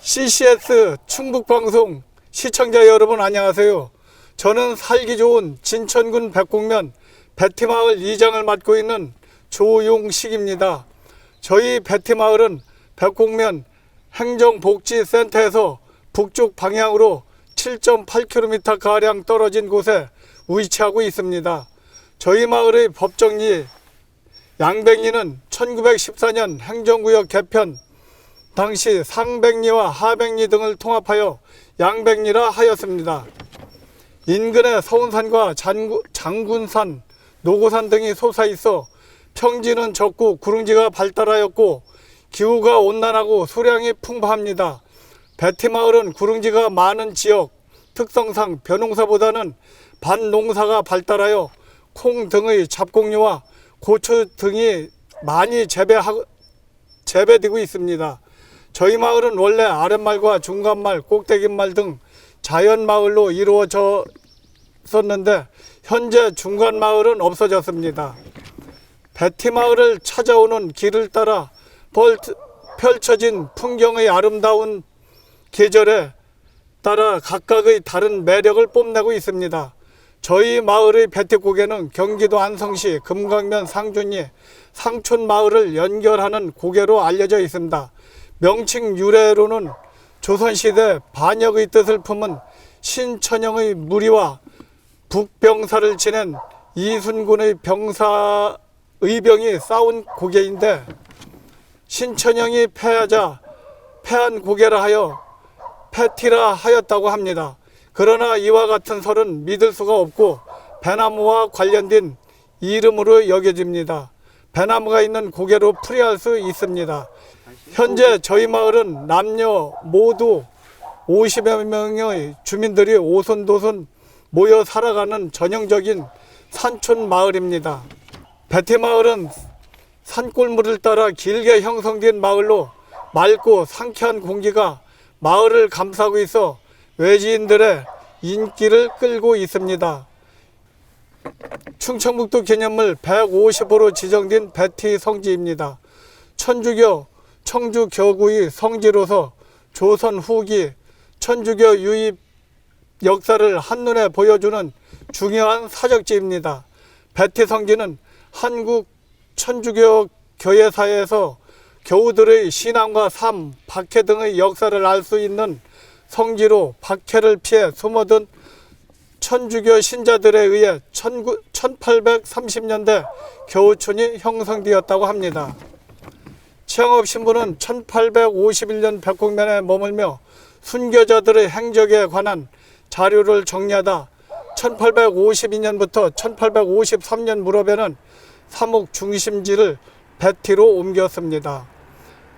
CCS 충북방송 시청자 여러분 안녕하세요. 저는 살기 좋은 진천군 백곡면 배티마을 이장을 맡고 있는 조용식입니다. 저희 배티마을은 백곡면 행정복지센터에서 북쪽 방향으로 7.8km 가량 떨어진 곳에 위치하고 있습니다. 저희 마을의 법정리 양백리는 1914년 행정구역 개편 당시 상백리와 하백리 등을 통합하여 양백리라 하였습니다. 인근에 서운산과 잔구, 장군산, 노고산 등이 솟아있어 평지는 적고 구릉지가 발달하였고 기후가 온난하고 수량이 풍부합니다. 배티마을은 구릉지가 많은 지역 특성상 벼농사보다는 밭농사가 발달하여 콩 등의 잡곡류와 고추 등이 많이 재배하, 재배되고 있습니다. 저희 마을은 원래 아랫말과 중간말, 꼭대기말 등 자연마을로 이루어졌었는데 현재 중간마을은 없어졌습니다. 배티마을을 찾아오는 길을 따라 벌- 펼쳐진 풍경의 아름다운 계절에 따라 각각의 다른 매력을 뽐내고 있습니다. 저희 마을의 배티고개는 경기도 안성시 금강면 상준리 상촌 마을을 연결하는 고개로 알려져 있습니다. 명칭 유래로는 조선시대 반역의 뜻을 품은 신천영의 무리와 북병사를 지낸 이순군의 병사 의병이 싸운 고개인데 신천영이 패하자 패한 고개라 하여 패티라 하였다고 합니다. 그러나 이와 같은 설은 믿을 수가 없고 배나무와 관련된 이름으로 여겨집니다. 배나무가 있는 고개로 풀이할 수 있습니다. 현재 저희 마을은 남녀 모두 50여 명의 주민들이 오손도손 모여 살아가는 전형적인 산촌 마을입니다. 배태마을은 산골물을 따라 길게 형성된 마을로 맑고 상쾌한 공기가 마을을 감싸고 있어 외지인들의 인기를 끌고 있습니다. 충청북도 기념물 150호로 지정된 배티 성지입니다. 천주교 청주 교구의 성지로서 조선 후기 천주교 유입 역사를 한눈에 보여주는 중요한 사적지입니다. 배티 성지는 한국 천주교 교회사에서 교우들의 신앙과 삶, 박해 등의 역사를 알 수 있는 성지로 박해를 피해 숨어든 천주교 신자들에 의해 1830년대 교우촌이 형성되었다고 합니다. 취향업 신부는 1851년 백곡면에 머물며 순교자들의 행적에 관한 자료를 정리하다 1852년부터 1853년 무렵에는 사목 중심지를 베티로 옮겼습니다.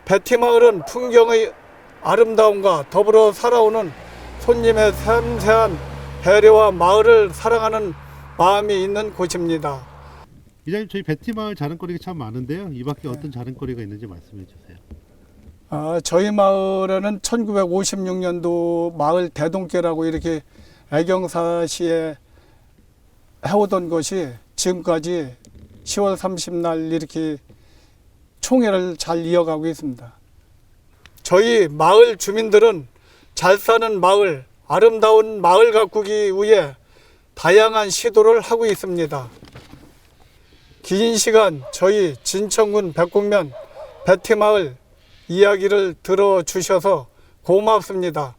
베티 마을은 풍경의 아름다움과 더불어 살아오는 손님의 섬세한 배려와 마을을 사랑하는 마음이 있는 곳입니다. 이장님 저희 베티마을 자랑거리가 참 많은데요. 이 밖에 어떤 자랑거리가 있는지 말씀해 주세요. 아, 저희 마을에는 1956년도 마을 대동계라고 이렇게 애경사시에 해오던 것이 지금까지 10월 30날 이렇게 총회를 잘 이어가고 있습니다. 저희 마을 주민들은 잘 사는 마을, 아름다운 마을 가꾸기 위해 다양한 시도를 하고 있습니다. 긴 시간 저희 진천군 백곡면 배티마을 이야기를 들어주셔서 고맙습니다.